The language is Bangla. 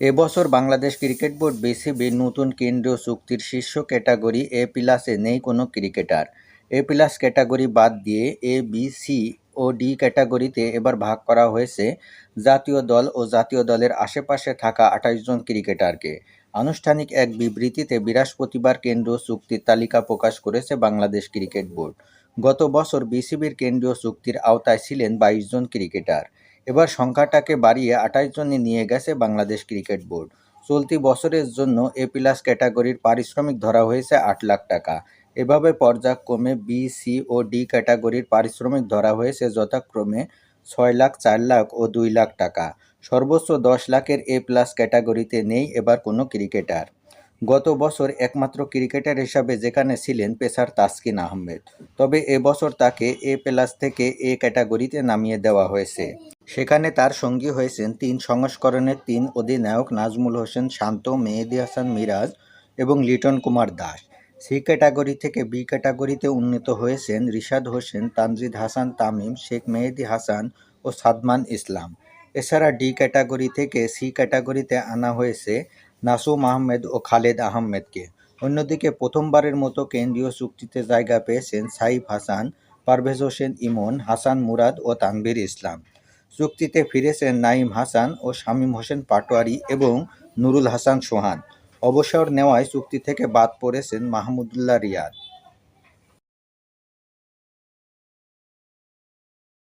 এবছর বাংলাদেশ ক্রিকেট বোর্ড বিসিবির নতুন কেন্দ্রীয় চুক্তির শীর্ষ ক্যাটাগরি এ প্লাসে নেই কোনো ক্রিকেটার। এ প্লাস ক্যাটাগরি বাদ দিয়ে এ, বি, সি ও ডি ক্যাটাগরিতে এবার ভাগ করা হয়েছে জাতীয় দল ও জাতীয় দলের আশেপাশে থাকা আঠাশ জন ক্রিকেটারকে। আনুষ্ঠানিক এক বিবৃতিতে বৃহস্পতিবার কেন্দ্রীয় চুক্তির তালিকা প্রকাশ করেছে বাংলাদেশ ক্রিকেট বোর্ড। গত বছর বিসিবির কেন্দ্রীয় চুক্তির আওতায় ছিলেন বাইশ জন ক্রিকেটার। এবার সংখ্যাটাকে বাড়িয়ে আঠাশ জনে নিয়ে গেছে বাংলাদেশ ক্রিকেট বোর্ড। চলতি বছরের জন্য এ প্লাস ক্যাটাগরির পারিশ্রমিক ধরা হয়েছে আট লাখ টাকা। এভাবে পর্যায়ক্রমে বি, সি ও ডি ক্যাটাগরির পারিশ্রমিক ধরা হয়েছে যথাক্রমে ছয় লাখ, চার লাখ ও দুই লাখ টাকা। সর্বোচ্চ দশ লাখের এ প্লাস ক্যাটাগরিতে নেই এবার কোনো ক্রিকেটার। গত বছর একমাত্র ক্রিকেটার হিসাবে যেখানে ছিলেন পেসার তাসকিন আহমেদ। তবে এবছর তাকে এ প্লাস থেকে এ ক্যাটাগরিতে নামিয়ে দেওয়া হয়েছে। সেখানে তার সঙ্গী হয়েছেন তিন সংস্করণের তিন অধিনায়ক নাজমুল হোসেন, শান্ত, মেহেদি হাসান মিরাজ এবং লিটন কুমার দাস। সি ক্যাটাগরি থেকে বি ক্যাটাগরিতে উন্নীত হয়েছেন রিশাদ হোসেন, তানজিদ হাসান তামিম, শেখ মেহেদি হাসান ও সাদমান ইসলাম। এছাড়া ডি ক্যাটাগরি থেকে সি ক্যাটাগরিতে আনা হয়েছে নাসুম আহমেদ ও খালেদ আহমেদকে। অন্যদিকে প্রথমবারের মতো কেন্দ্রীয় চুক্তিতে জায়গা পেয়েছেন সাইফ হাসান, পারভেজ হোসেন ইমন, হাসান মুরাদ ও তানভীর ইসলাম। চুক্তিতে ফিরেছেন নাইম হাসান ও শামীম হোসেন পাটোয়ারি এবং নুরুল হাসান সোহান। অবসর নেওয়ায় চুক্তি থেকে বাদ পড়েছেন মাহমুদুল্লাহ রিয়াদ।